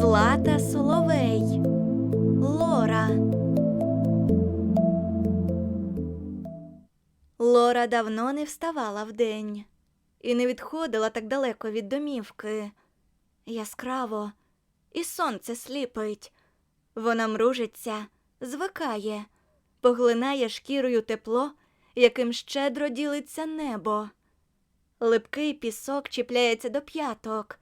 Злата Соловей. Лора. Лора давно не вставала вдень і не відходила так далеко від домівки. Яскраво, і сонце сліпить. Вона мружиться, звикає, поглинає шкірою тепло, яким щедро ділиться небо. Липкий пісок чіпляється до п'яток,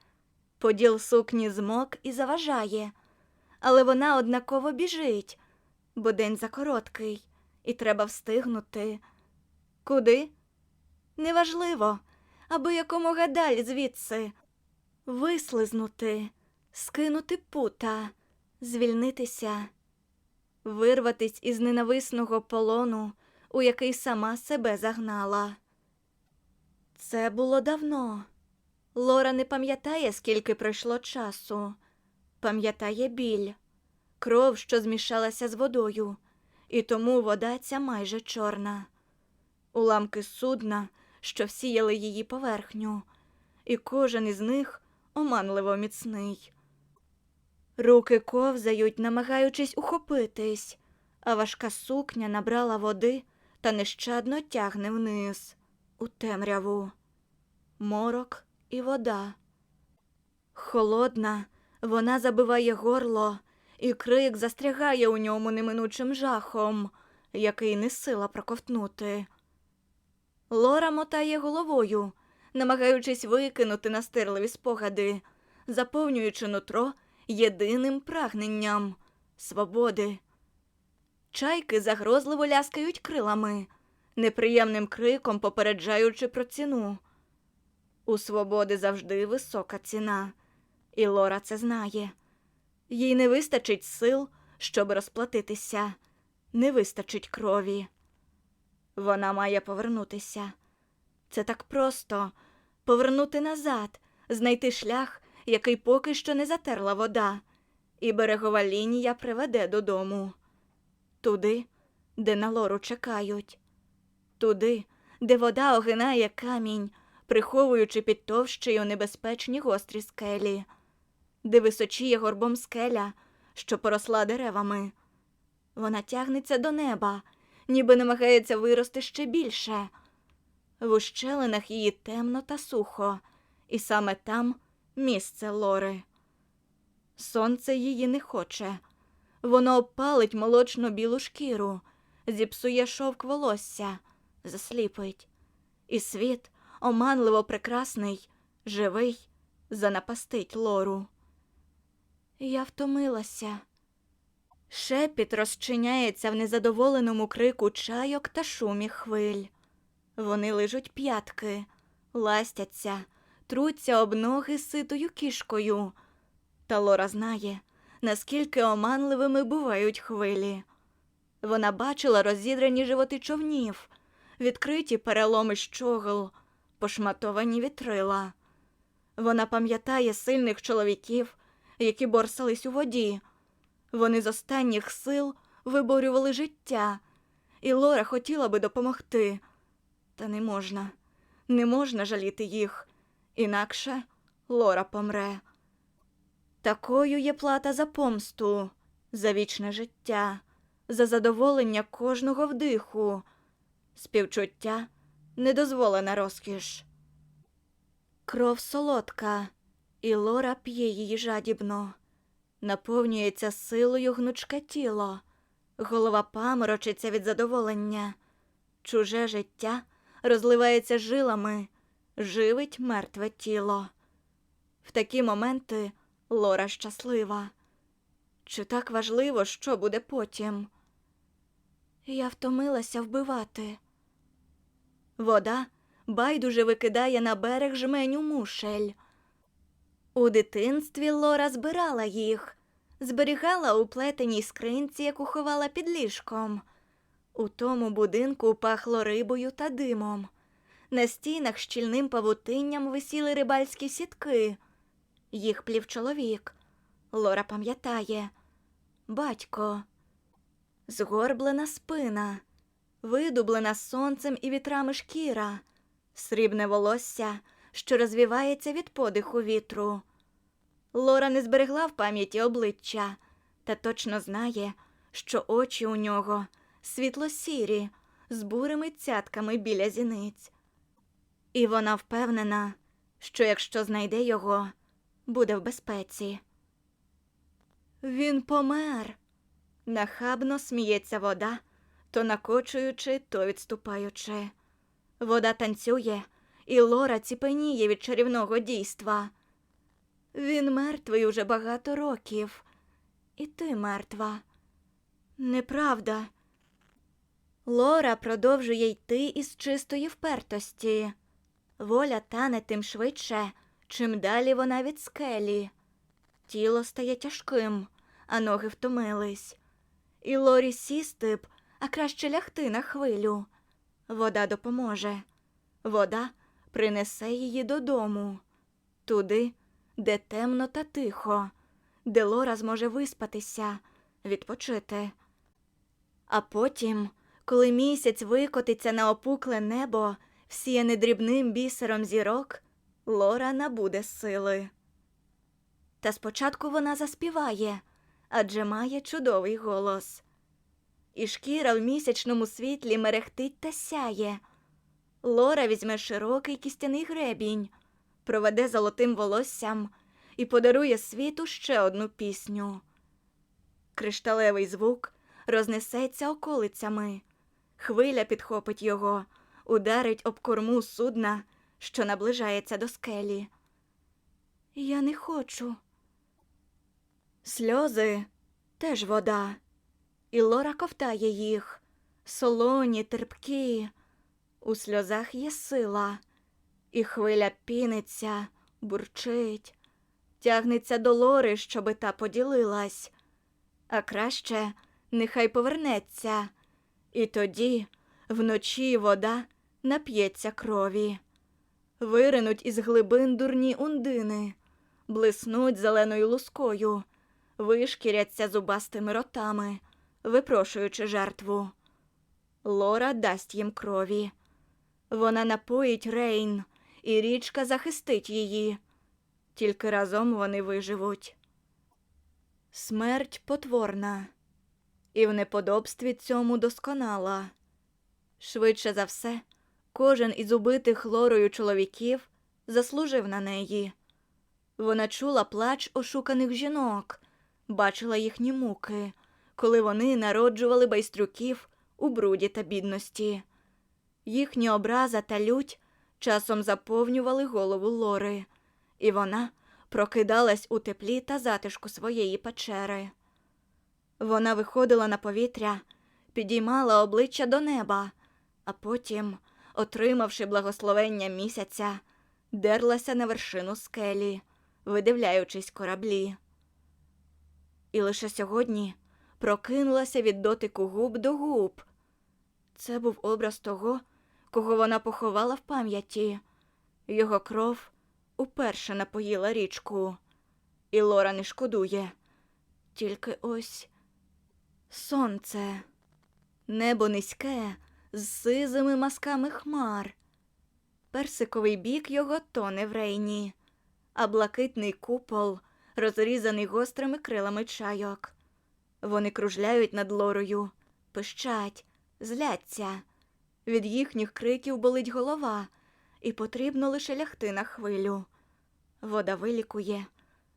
поділ сукні змок і заважає, але вона однаково біжить, бо день закороткий, і треба встигнути. Куди? Неважливо, аби якомога далі звідси. Вислизнути, скинути пута, звільнитися, вирватись із ненависного полону, у який сама себе загнала. Це було давно. Лора не пам'ятає, скільки пройшло часу. Пам'ятає біль, кров, що змішалася з водою, і тому вода ця майже чорна. Уламки судна, що всіяли її поверхню, і кожен із них оманливо міцний. Руки ковзають, намагаючись ухопитись, а важка сукня набрала води та нещадно тягне вниз, у темряву. Морок і вода. Холодна, вона забиває горло, і крик застрягає у ньому неминучим жахом, який не сила проковтнути. Лора мотає головою, намагаючись викинути настирливі спогади, заповнюючи нутро єдиним прагненням свободи. Чайки загрозливо ляскають крилами, неприємним криком попереджаючи про ціну. У свободи завжди висока ціна, і Лора це знає. Їй не вистачить сил, щоб розплатитися, не вистачить крові. Вона має повернутися. Це так просто повернути назад, знайти шлях, який поки що не затерла вода, і берегова лінія приведе додому. Туди, де на лору чекають, туди, де вода огинає камінь, приховуючи під товщею небезпечні гострі скелі, де височіє горбом скеля, що поросла деревами. Вона тягнеться до неба, ніби намагається вирости ще більше. В ущелинах її темно та сухо, і саме там місце Лори. Сонце її не хоче. Воно опалить молочно білу шкіру, зіпсує шовк волосся, засліпить. І світ, оманливо прекрасний, живий, занапастить лору. Я втомилася. Шепіт розчиняється в незадоволеному крику чайок та шумі хвиль. Вони лижуть п'ятки, ластяться, труться об ноги ситою кішкою. Та Лора знає, наскільки оманливими бувають хвилі. Вона бачила розідрані животи човнів, відкриті переломи щогл, пошматовані вітрила. Вона пам'ятає сильних чоловіків, які борсались у воді. Вони з останніх сил виборювали життя, і Лора хотіла би допомогти. Та не можна, не можна жаліти їх, інакше Лора помре. Такою є плата за помсту, за вічне життя, за задоволення кожного вдиху, співчуття недозволена розкіш. Кров солодка, і Лора п'є її жадібно, наповнюється силою гнучке тіло, голова паморочиться від задоволення, чуже життя розливається жилами, живить мертве тіло. В такі моменти Лора щаслива. Чи так важливо, що буде потім? Я втомилася вбивати. Вода байдуже викидає на берег жменю мушель. У дитинстві Лора збирала їх, зберігала у плетеній скринці, яку ховала під ліжком. У тому будинку пахло рибою та димом. На стінах щільним павутинням висіли рибальські сітки. Їх плів чоловік. Лора пам'ятає батько, згорблена спина, видублена сонцем і вітрами шкіра, срібне волосся, що розвівається від подиху вітру. Лора не зберегла в пам'яті обличчя та точно знає, що очі у нього світло-сірі, з бурими цятками біля зіниць. І вона впевнена, що якщо знайде його, буде в безпеці. Він помер. Нахабно сміється вода, то накочуючи, то відступаючи. Вода танцює, і Лора ціпеніє від чарівного дійства. Він мертвий уже багато років, і ти мертва. Неправда. Лора продовжує йти із чистої впертості. Воля тане тим швидше, чим далі вона від скелі. Тіло стає тяжким, а ноги втомились. І Лорі сісти б, а краще лягти на хвилю. Вода допоможе. Вода принесе її додому, туди, де темно та тихо, де Лора зможе виспатися, відпочити. А потім, коли місяць викотиться на опукле небо, всіяне дрібним бісером зірок, Лора набуде сили. Та спочатку вона заспіває, адже має чудовий голос. І шкіра в місячному світлі мерехтить та сяє. Лора візьме широкий кістяний гребінь, проведе золотим волоссям і подарує світу ще одну пісню. Кришталевий звук рознесеться околицями, хвиля підхопить його, ударить об корму судна, що наближається до скелі. Я не хочу. Сльози теж вода, і Лора ковтає їх, солоні, терпкі. У сльозах є сила, і хвиля піниться, бурчить, тягнеться до Лори, щоби та поділилась, а краще нехай повернеться, і тоді вночі вода нап'ється крові. Виринуть із глибин дурні ундини, блиснуть зеленою лускою, вишкіряться зубастими ротами, випрошуючи жертву. Лора дасть їм крові. Вона напоїть Рейн, і річка захистить її. Тільки разом вони виживуть. Смерть потворна, і в неподобстві цьому досконала. Швидше за все, кожен із убитих Лорою чоловіків заслужив на неї. Вона чула плач ошуканих жінок, бачила їхні муки, коли вони народжували байстрюків у бруді та бідності. Їхні образа та лють часом заповнювали голову Лори, і вона прокидалась у теплі та затишку своєї печери. Вона виходила на повітря, підіймала обличчя до неба, а потім, отримавши благословення місяця, дерлася на вершину скелі, видивляючись кораблі. І лише сьогодні прокинулася від дотику губ до губ. Це був образ того, кого вона поховала в пам'яті. Його кров уперше напоїла річку, і Лора не шкодує. Тільки ось сонце, небо низьке з сизими масками хмар. Персиковий бік його тоне в рейні, а блакитний купол розрізаний гострими крилами чайок. Вони кружляють над лорою, пищать, зляться. Від їхніх криків болить голова, і потрібно лише лягти на хвилю. Вода вилікує,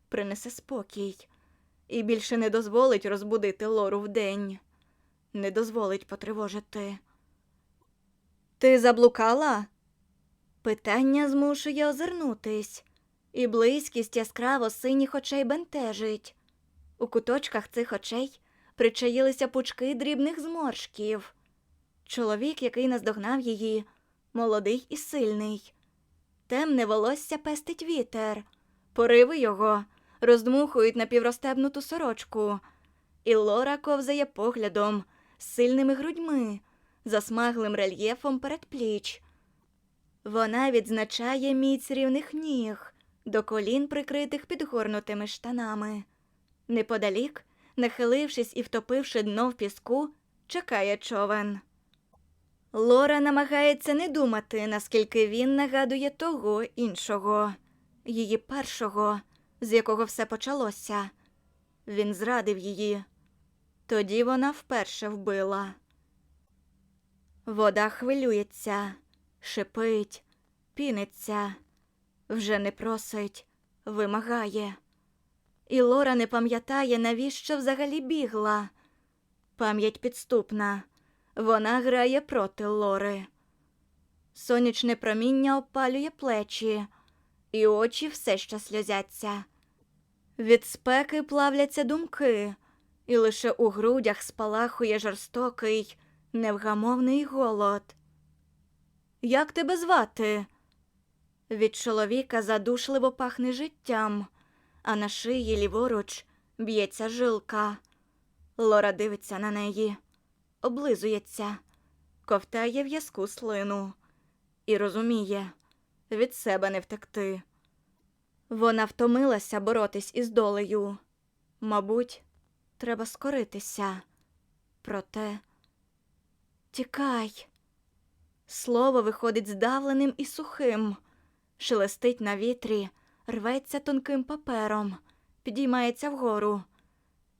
принесе спокій і більше не дозволить розбудити лору вдень, не дозволить потривожити. Ти заблукала? Питання змушує озирнутись, і близькість яскраво синіх очей бентежить. У куточках цих очей причаїлися пучки дрібних зморшків. Чоловік, який наздогнав її, молодий і сильний. Темне волосся пестить вітер, пориви його роздмухують напівростебнуту сорочку, і Лора ковзає поглядом, сильними грудьми, засмаглим рельєфом передпліч. Вона відзначає міць рівних ніг, до колін прикритих підгорнутими штанами. Неподалік, нахилившись і втопивши дно в піску, чекає човен. Лора намагається не думати, наскільки він нагадує того іншого, її першого, з якого все почалося. Він зрадив її. Тоді вона вперше вбила. Вода хвилюється, шипить, піниться, вже не просить, вимагає. І Лора не пам'ятає, навіщо взагалі бігла. Пам'ять підступна. Вона грає проти Лори. Сонячне проміння опалює плечі, і очі все ще сльозяться. Від спеки плавляться думки, і лише у грудях спалахує жорстокий, невгамовний голод. Як тебе звати? Від чоловіка задушливо пахне життям, а на шиї ліворуч б'ється жилка. Лора дивиться на неї, облизується, ковтає в'язку слину і розуміє від себе не втекти. Вона втомилася боротись із долею. Мабуть, треба скоритися. Проте тікай. Слово виходить здавленим і сухим, шелестить на вітрі, рветься тонким папером, підіймається вгору.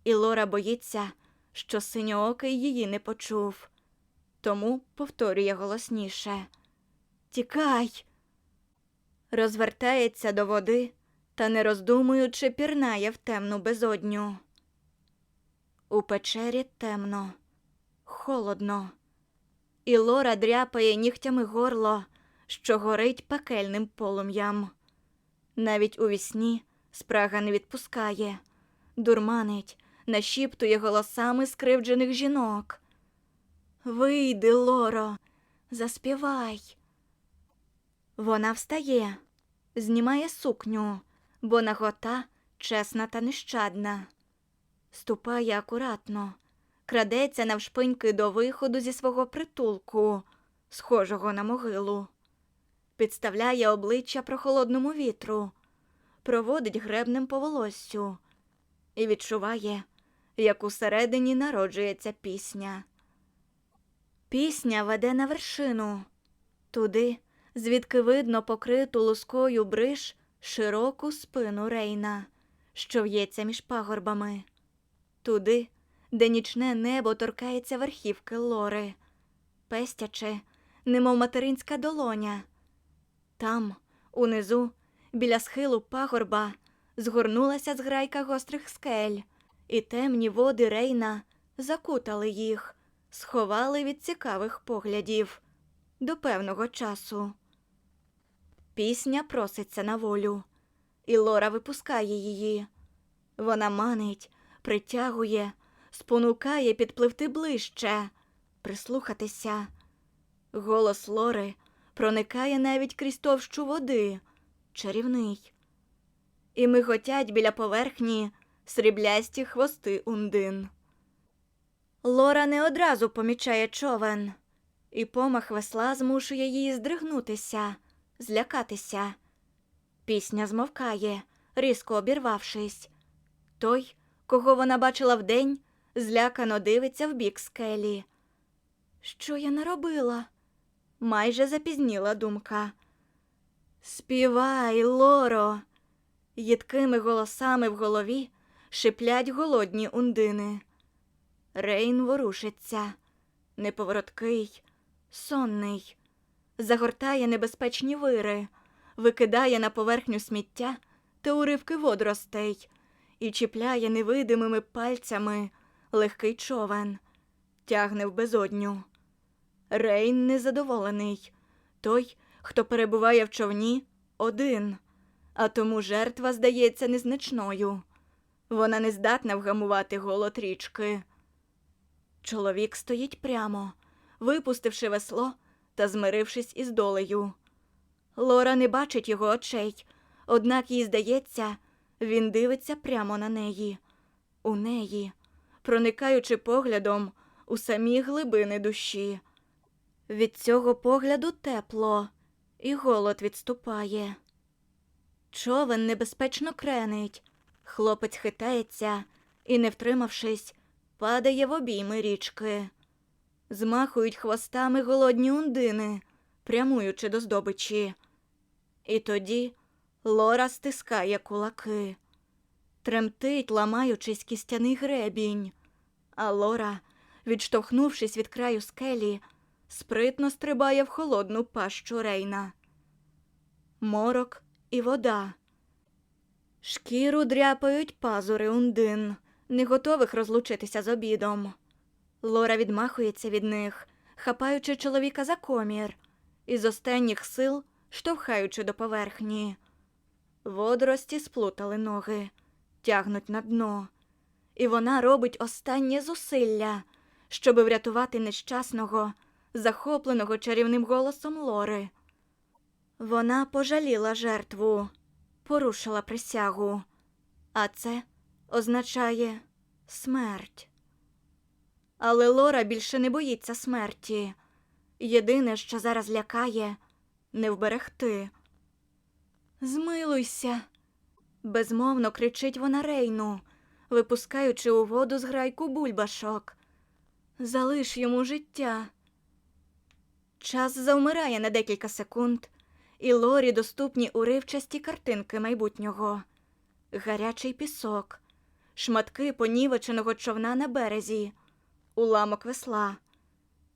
І Лора боїться, що синьоокий її не почув. Тому повторює голосніше Тікай. Розвертається до води та, не роздумуючи, пірнає в темну безодню. У печері темно, холодно, і Лора дряпає нігтями горло, що горить пекельним полум'ям. Навіть у вісні спрага не відпускає, дурманить, нашіптує голосами скривджених жінок. Вийди, Лоро, заспівай. Вона встає, знімає сукню, бо нагота чесна та нещадна. Ступає акуратно, крадеться навшпиньки до виходу зі свого притулку, схожого на могилу, підставляє обличчя прохолодному вітру, проводить гребнем по волоссю і відчуває, як усередині народжується пісня. Пісня веде на вершину, туди, звідки видно покриту лускою бриш широку спину Рейна, що в'ється між пагорбами, туди, де нічне небо торкається верхівки лори, пестячи, немов материнська долоня. Там, унизу, біля схилу пагорба, згорнулася зграйка гострих скель, і темні води Рейна закутали їх, сховали від цікавих поглядів до певного часу. Пісня проситься на волю, і Лора випускає її. Вона манить, притягує, спонукає підпливти ближче, прислухатися. Голос Лори проникає навіть крізь товщу води, чарівний. І миготять біля поверхні сріблясті хвости ундин. Лора не одразу помічає човен, і помах весла змушує її здригнутися злякатися. Пісня змовкає, різко обірвавшись. Той, кого вона бачила вдень, злякано дивиться в бік скелі. Що я наробила? Майже запізніла думка. Співай, Лоро. Їдкими голосами в голові шиплять голодні ундини. Рейн ворушиться, неповороткий, сонний загортає небезпечні вири, викидає на поверхню сміття та уривки водоростей і чіпляє невидимими пальцями легкий човен, тягне в безодню. Рейн незадоволений. Той, хто перебуває в човні, один, а тому жертва здається незначною. Вона не здатна вгамувати голод річки. Чоловік стоїть прямо, випустивши весло та змирившись із долею. Лора не бачить його очей, однак їй здається, він дивиться прямо на неї, у неї, проникаючи поглядом у самі глибини душі. Від цього погляду тепло, і голод відступає. Човен небезпечно кренить, хлопець хитається і, не втримавшись, падає в обійми річки змахують хвостами голодні ундини, прямуючи до здобичі. І тоді Лора стискає кулаки. тремтить, ламаючись кістяний гребінь. А Лора, відштовхнувшись від краю скелі, спритно стрибає в холодну пащу Рейна. Морок і вода. Шкіру дряпають пазури ундин, не готових розлучитися з обідом. Лора відмахується від них, хапаючи чоловіка за комір, із останніх сил штовхаючи до поверхні. Водорості сплутали ноги, тягнуть на дно, і вона робить останнє зусилля, щоби врятувати нещасного, захопленого чарівним голосом Лори. Вона пожаліла жертву, порушила присягу, а це означає смерть. Але Лора більше не боїться смерті. Єдине, що зараз лякає, не вберегти. Змилуйся. Безмовно кричить вона Рейну, випускаючи у воду зграйку бульбашок. Залиш йому життя. Час завмирає на декілька секунд, і Лорі доступні уривчасті картинки майбутнього. Гарячий пісок, шматки понівеченого човна на березі, уламок весла,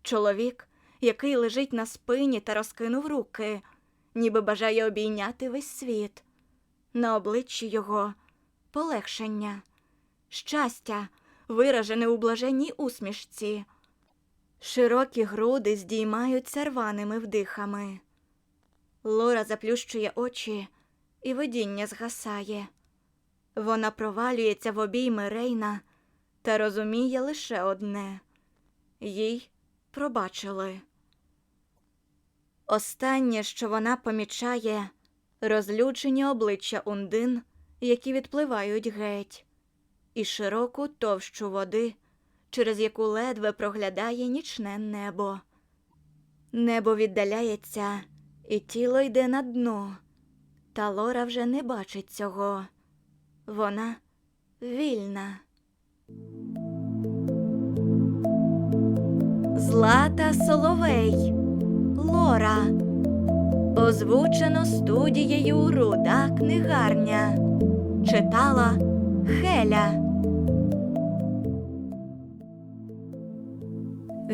чоловік, який лежить на спині та розкинув руки, ніби бажає обійняти весь світ. На обличчі його полегшення, щастя, виражене у блаженній усмішці. Широкі груди здіймаються рваними вдихами. Лора заплющує очі, і видіння згасає. Вона провалюється в обійми Рейна та розуміє лише одне їй пробачили. Останнє, що вона помічає, розлючені обличчя ундин, які відпливають геть, і широку товщу води, через яку ледве проглядає нічне небо. Небо віддаляється, і тіло йде на дно, та Лора вже не бачить цього. Вона вільна. Злата Соловей. Лора. Озвучено студією Руда книгарня. Читала Хеля.